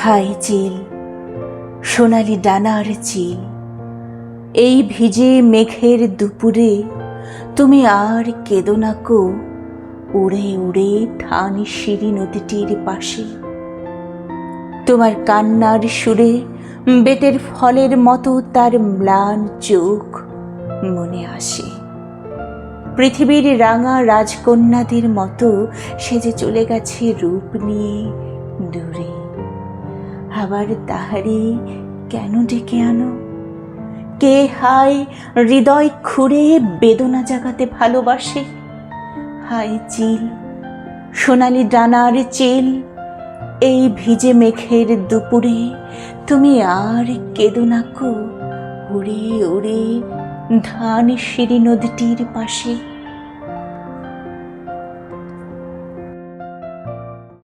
High চিল, সোনালি ডানার চিল, এই ভিজে মেঘের দুপুরে তুমি আর কেঁদো না কো, উড়ে উড়ে ঠানি সিঁড়ি নদীটির পাশে। তোমার কান্নার সুরে বেতের ফলের মতো তার ম্লান চোখ মনে আসে। পৃথিবীর রাঙা রাজকন্যাদের মতো সে যে চলে গেছে রূপ নিয়ে দূরে। আবার তাহারে কেন ডেকে আনো? কে হায় হৃদয় খুঁড়ে বেদনা জাগাতে ভালোবাসে? হায় চিল, সোনালি ডানার চিল, এই ভিজে মেঘের দুপুরে তুমি আর কেঁদো না কো উড়ে উড়ে ধান সিঁড়ি নদীটির পাশে।